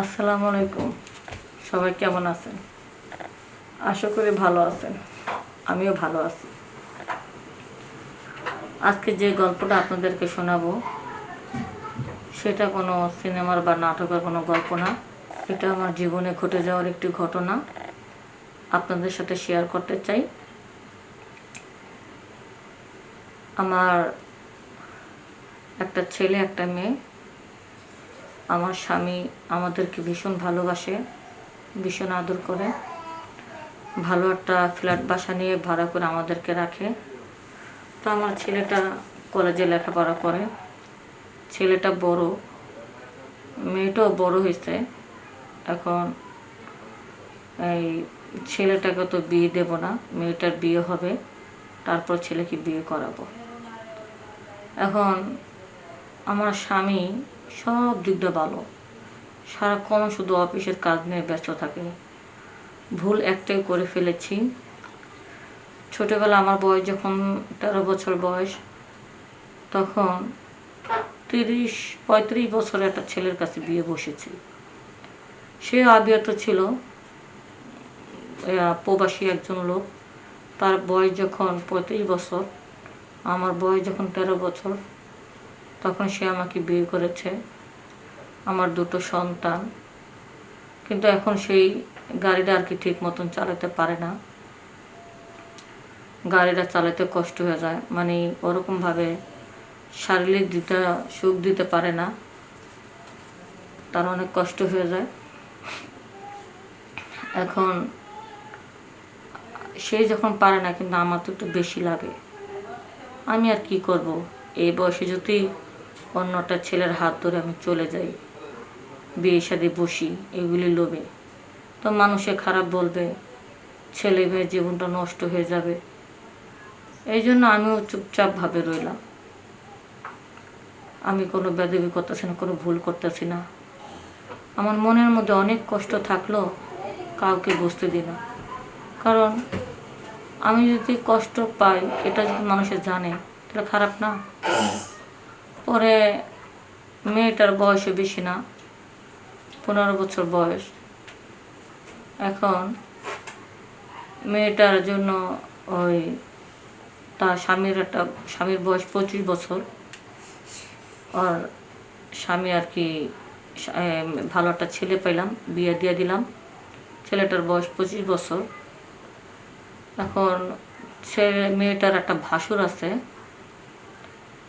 আসসালামু আলাইকুম। সবাই কেমন আছেন? আশা করি ভালো আছেন। আমিও ভালো আছি। আজকে যে গল্পটা আপনাদেরকে শোনাবো, সেটা কোনো সিনেমার বা নাটকের কোনো গল্প না। এটা আমার জীবনে ঘটে যাওয়ার একটি ঘটনা। আপনাদের সাথে শেয়ার করতে চাই। আমার একটা ছেলে, একটা মেয়ে আমার স্বামী আমাদেরকে ভীষণ ভালোবাসে, ভীষণ আদর করে। ভালো একটা ফ্ল্যাট বাসা নিয়ে ভাড়া করে আমাদেরকে রাখে। তো আমার ছেলেটা কলেজে লেখাপড়া করে। ছেলেটা বড়, মেয়েটাও বড় হয়েছে। এখন এই ছেলেটাকে তো বিয়ে দেব না, মেয়েটার বিয়ে হবে, তারপর ছেলেকে বিয়ে করাবো। এখন আমার স্বামী সব দিকটা ভালো। সারাক্ষণ শুধু অফিসের কাজ নিয়ে ব্যস্ত থাকে। ভুল একটাই করে ফেলেছি। ছোটবেলা আমার বয়স যখন তেরো বছর বয়স, তখন তিরিশ, পঁয়ত্রিশ বছরের একটা ছেলের কাছে বিয়ে বসেছি। সে আবিয়াত ছিল প্রবাসী একজন লোক। তার বয়স যখন পঁয়ত্রিশ বছর, আমার বয়স যখন তেরো বছর তখন সে আমাকে বিয়ে করেছে, আমার দুটো সন্তান। কিন্তু এখন সেই গাড়িটা আর কি ঠিক মতন চালাতে পারে না। গাড়িটা চালাতে কষ্ট হয়ে যায়। মানে ওরকমভাবে শারীরিক দিতে সুখ দিতে পারে না। তার অনেক কষ্ট হয়ে যায়। এখন সে যখন পারে না, কিন্তু আমার তো একটু বেশি লাগে। আমি আর কি করব? এই বয়সে যদি অন্যটা ছেলের হাত ধরে আমি চলে যাই। বিয়ে সাথে বসি, এগুলি লোভে। তো মানুষে খারাপ বলবে, ছেলে মেয়ের জীবনটা নষ্ট হয়ে যাবে। এই জন্য আমিও চুপচাপভাবে রইলাম। আমি কোনো বেদবি করতেছি না, কোনো ভুল করতেছি না। আমার মনের মধ্যে অনেক কষ্ট থাকলেও কাউকে বুঝতে দিই না। কারণ আমি যদি কষ্ট পাই, এটা যদি মানুষে জানে, তাহলে খারাপ না? পরে মেয়েটার বয়সও বেশি না, পনেরো বছর বয়স। এখন মেয়েটার জন্য ওই তার স্বামীর একটা, স্বামীর বয়স পঁচিশ বছর। আর স্বামী আর কি ভালো একটা ছেলে পেলাম বিয়ে দিয়ে দিলাম। ছেলেটার বয়স পঁচিশ বছর। এখন ছেলে মেয়েটার একটা ভাসুর আছে।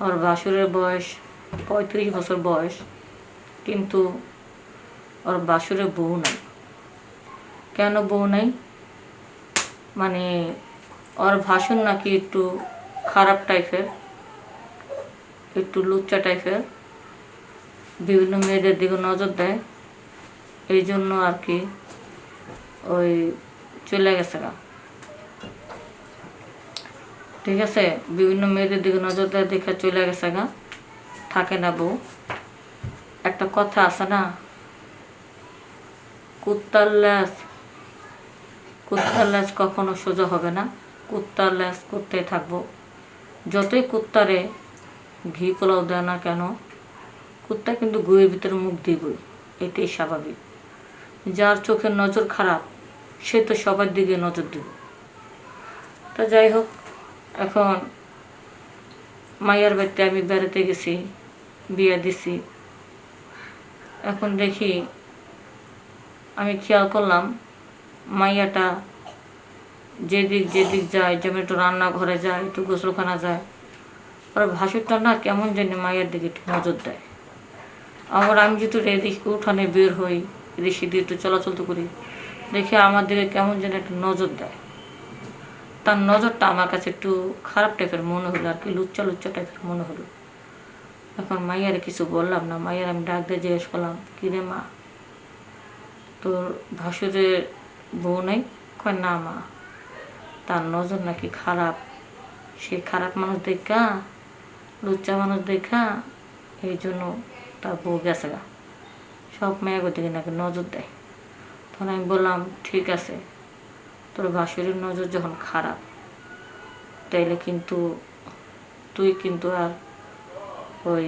আর বাসুরের বয়স পঁয়ত্রিশ বছর বয়স, কিন্তু ওর বাসুরের বউ নাই। কেন বউ নাই? মানে ওর ভাসুর নাকি একটু খারাপ টাইপের, একটু লুচ্চা টাইপের। বিভিন্ন মেয়েদের দিকে নজর দেয়। এই জন্য আর কি ওই চলে গেছে গা। ঠিক আছে? বিভিন্ন মেয়েদের দিকে নজর দেয় দেখে চলে গেছে গা। থাকে না বউ। একটা কথা আছে না? কুত্তার ল্যাস কুত্তার ল্যাস কখনো সোজা হবে না। কুত্তার ল্যাস করতে থাকব। যতই কুত্তারে ঘি পোলাও দেয় না কেন, কুত্তা কিন্তু গুয়ের ভিতরে মুখ দিবই এটাই স্বাভাবিক। যার চোখের নজর খারাপ, সে তো সবার দিকে নজর দিব। তা যাই হোক এখন মায়ের বাড়িতে আমি বেড়াতে গেছি, বিয়ে দিছি। এখন দেখি আমি খেয়াল করলাম মাইয়াটা যেদিক যেদিক যায় যেমন একটু রান্নাঘরে যায়, একটু গোসলখানা যায়, ওর ভাসুরটা না কেমন জানি মায়ের দিকে একটু নজর দেয়। আবার আমি যেহেতু এদিক উঠানে বের হই, এদিক সেদিকে একটু চলাচল করি, দেখে আমার দিকে কেমন যেন একটু নজর দেয়। তার নজরটা আমার কাছে একটু খারাপ টাইপের মনে হলো আর কি, লুচ্চা লুচ্চা টাইপের মনে হলো। এখন মাইয়ারে কিছু বললাম না, মাইয়ার আমি ডাক দিয়ে জিজ্ঞেস করলাম কিরে মা? তোর ভাসুরের বউ নেই? কয়, না মা, তার নজর নাকি খারাপ। সে খারাপ মানুষ দেখা, লুচ্চা মানুষ দেখা, এই জন্য তার বউ গেছে গা। সব মেয়েগো দিকে নাকি নজর দেয়। তখন আমি বললাম, ঠিক আছে। তোর ভাসুরের নজর যখন খারাপ, তাইলে কিন্তু তুই কিন্তু আর ওই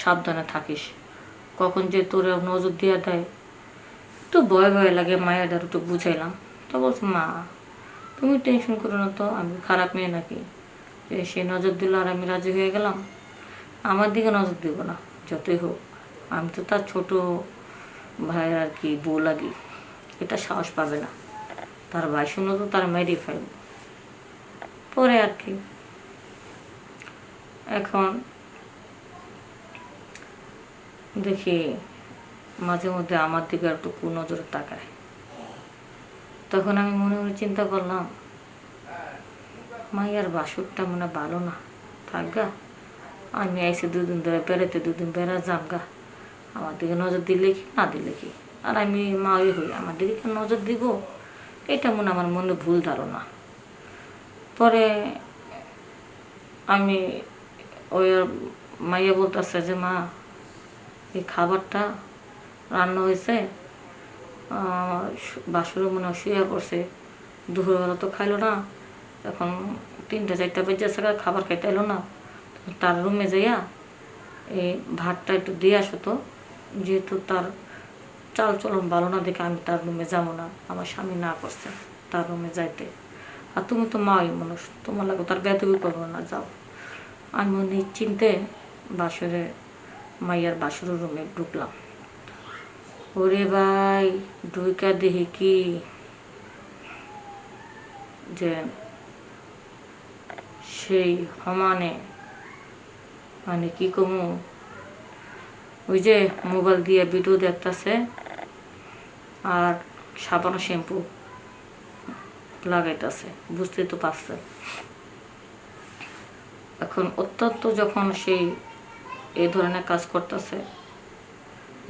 সাবধানে থাকিস। কখন যে তোর নজর দিয়ে দেয়, একটু ভয় ভয় লাগে মায়ের দ্বারা একটু বুঝাইলাম। তো বলছে, মা, তুমি টেনশন করো না তো, আমি খারাপ মেয়ে নাকি? সে নজর দিল আর আমি রাজি হয়ে গেলাম। আমার দিকে নজর দিব না, যতই হোক। আমি তো তার ছোট ভাইয়ের আর কি বউ লাগি। এটা সাহস পাবে না। তার ভাই শুনো তো, তার মেরে ফেলব। পরে আর কি। এখন দেখি মাঝে মধ্যে আমার দিকে একটু কুনজরে তাকায়। তখন আমি মনে মনে চিন্তা করলাম, মাইয়ার বাসুরটা মনে ভালো না। থাকগা আমি আইসি দুদিন ধরে বেড়াতে দুদিন বেড়া যাম গা। আমার দিকে নজর দিলে কি, না দিলে কি? আর আমি মাই হই আমার দিকে কেন নজর দিব। এটা মনে আমার মনে ভুল ধারণা। পরে আমি ওই মাইয়া বলতেছে যে, মা, এই খাবারটা রান্না হয়েছে বাসুরও মনে শুয়ে পড়ছে। দুপুরবেলা তো খাইলো না, এখন তিনটা চারটা বেজে আসে খাবার খাইতে এলো না। তার রুমে যাইয়া এই ভাতটা একটু দিয়ে আসো তো, যেহেতু তার চাল চলন ভালো না, দেখে আমি তার রুমে যাব না। আমার স্বামী না করছে তার রুমে যাইতে। আর তুমি তো মাই মানুষ, তোমার লাগে তার বেতবি করব না, যাও। আমি মনে চিনতে বাসরে, মাইয়ার বাসুরের রুমে ঢুকলাম। ওরে ভাই ঢুকা দেখি কি যে সেই সমানে মানে কি কমু, ওই যে মোবাইল দিয়ে ভিডিও দেখতেছে আর সাবান শ্যাম্পু লাগাইতেছে বুঝতে তো পারছে এখন অত্যন্ত যখন সেই এই ধরনের কাজ করতেছে,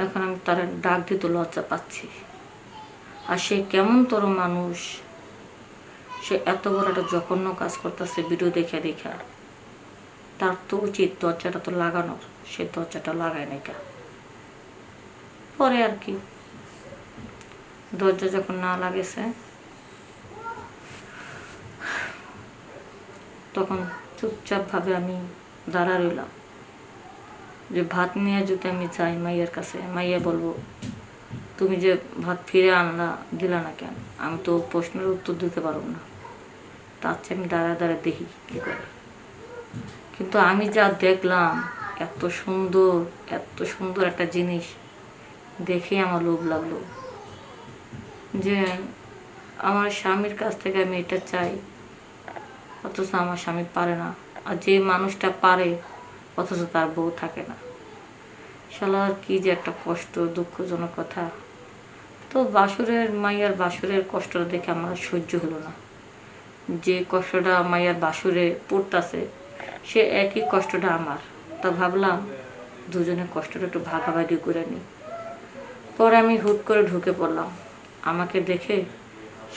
এখন আমি তার ডাক দিতে লজ্জা পাচ্ছি। আর সে কেমন তোর মানুষ, সে এত বড় একটা জঘন্য কাজ করতেছে ভিডিও দেখে দেখা। তার তো উচিত দরজাটা তো লাগানোর, সে দরজাটা লাগায় নাই কা পরে আর কি। দরজা যখন না লাগেছে, তখন চুপচাপ ভাবে আমি দাঁড়া রইলাম। যে ভাত নিয়ে যদি আমি যাই মাইয়ের কাছে, মাইয়া বলব, তুমি যে ভাত ফিরে আনলা, দিলা না কেন? আমি তো প্রশ্নের উত্তর দিতে পারব না। তার চেয়ে আমি দাঁড়া দাঁড়া দেখি কী করে। কিন্তু আমি যা দেখলাম, এত সুন্দর এত সুন্দর একটা জিনিস, দেখে আমার লোভ লাগল। যে আমার স্বামীর কাছ থেকে আমি এটা চাই। অথচ আমার স্বামী পারে না। আর যে মানুষটা পারে, অথচ তার বউ থাকে না। শালার কি যে একটা কষ্ট, দুঃখজনক কথা। তো বাসুরের, মাইয়ার বাসুরের কষ্টটা দেখে আমার সহ্য হলো না। যে কষ্টটা মাইয়ার বাসুরে পড়তাছে, সে একই কষ্টটা আমার। তা ভাবলাম দুজনে কষ্টটা একটু ভাগাভাগি করে নিই পরে আমি হুট করে ঢুকে পড়লাম। আমাকে দেখে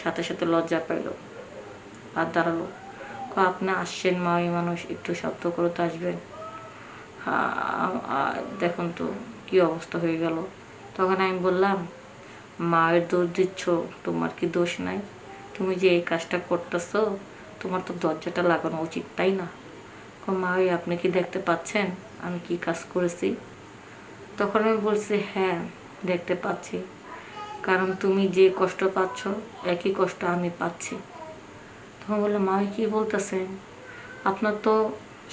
সাথে সাথে লজ্জা পাইল আর দাঁড়াল। আপনি আসছেন মাই মানুষ, একটু শব্দ করে তো আসবেন। দেখুন তো কি অবস্থা হয়ে গেল। তখন আমি বললাম মায়ের দোষ দিচ্ছ, তোমার কি দোষ নাই? তুমি যে এই কাজটা করতেছো, তোমার তো দরজাটা লাগানো উচিত, তাই না? মা ওই আপনি কি দেখতে পাচ্ছেন আমি কি কাজ করেছি? তখন আমি বলছি হ্যাঁ দেখতে পাচ্ছি। কারণ তুমি যে কষ্ট পাচ্ছ, একই কষ্ট আমি পাচ্ছি। তখন বলল, মা, কি বলতেছেন? আপনার তো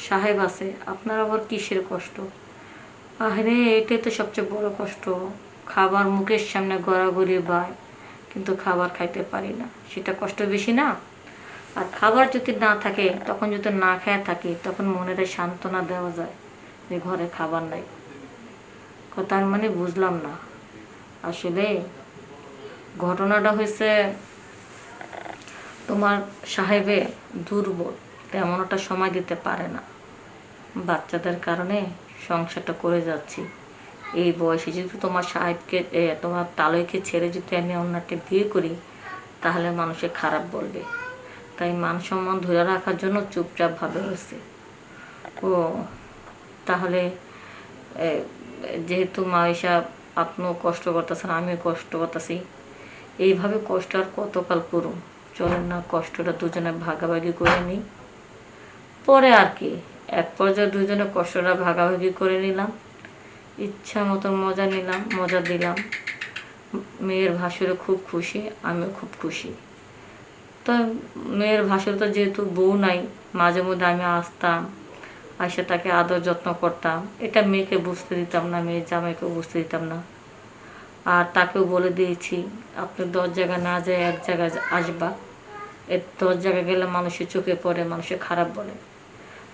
সাহেব আছে, আপনার আবার কিসের কষ্ট? আরে এটাই তো সবচেয়ে বড় কষ্ট। খাবার মুখের সামনে গড়াগড়ি বায়, কিন্তু খাবার খাইতে পারি না। সেটা কষ্ট বেশি না? আর খাবার যদি না থাকে, তখন যদি না খেয়ে থাকে, তখন মনের সান্ত্বনা দেওয়া যায় যে ঘরে খাবার নাই। তার মানে বুঝলাম না। আসলে ঘটনাটা হয়েছে, তোমার সাহেবে দুর্বল, তেমন একটা সময় দিতে পারে না। বাচ্চাদের কারণে সংসারটা করে যাচ্ছি। এই বয়সে যদি তোমার সাহেবকে তোমার তালইকে ছেড়ে যদি আমি অন্যটা বিয়ে করি, তাহলে মানুষে খারাপ বলবে। তাই মান সম্মান ধরে রাখার জন্য চুপচাপ ভাবে হয়েছে ও, তাহলে যেহেতু মা হিসাব আপনিও কষ্ট করতেছেন, আমিও কষ্ট করতেছি এইভাবে কষ্ট আর কতকাল করুন চলেন না, কষ্টটা দুজনে ভাগাভাগি করে নিই। পরে আর কি, এক পর্যায়ে দুজনে কষ্টটা ভাগাভাগি করে নিলাম। ইচ্ছা মতো মজা নিলাম, মজা দিলাম। মেয়ের ভাসুরে খুব খুশি, আমিও খুব খুশি। তো মেয়ের ভাসুর তো যেহেতু বউ নাই, মাঝে মধ্যে আমি আসতাম আসে তাকে আদর যত্ন করতাম। এটা মেয়েকে বুঝতে দিতাম না, মেয়ের জামাইকে বুঝতে দিতাম না। আর তাকেও বলে দিয়েছি, আপনি দশ জায়গা না যায় এক জায়গায় আসবা। এর দশ জায়গায় গেলে মানুষের চোখে পড়ে, মানুষে খারাপ বলে।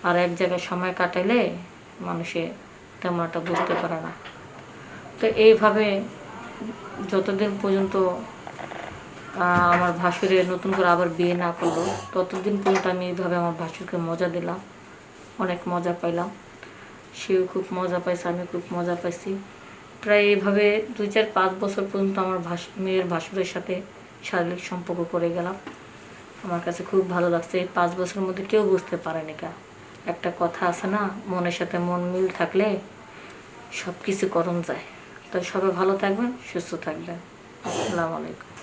আর এক জায়গায় সময় কাটাইলে মানুষে তেমন একটা বুঝতে পারে না। তো এইভাবে যতদিন পর্যন্ত আমার ভাসুরে নতুন করে আবার বিয়ে না করল, ততদিন পর্যন্ত আমি এইভাবে আমার ভাসুরকে মজা দিলাম, অনেক মজা পাইলাম। সেও খুব মজা পাইছে আমি খুব মজা পাইছি। প্রায় এইভাবে দুই চার পাঁচ বছর পর্যন্ত আমার ভাস, মেয়ের ভাসুরের সাথে শারীরিক সম্পর্ক করে গেলাম। আমার কাছে খুব ভালো লাগছে। এই পাঁচ বছরের মধ্যে কেউ বুঝতে পারেনি কা। একটা কথা আছে না, মনের সাথে মন মিল থাকলে সব কিছু করণ যায়। তো সবাই ভালো থাকবেন, সুস্থ থাকবেন। আসসালামু আলাইকুম।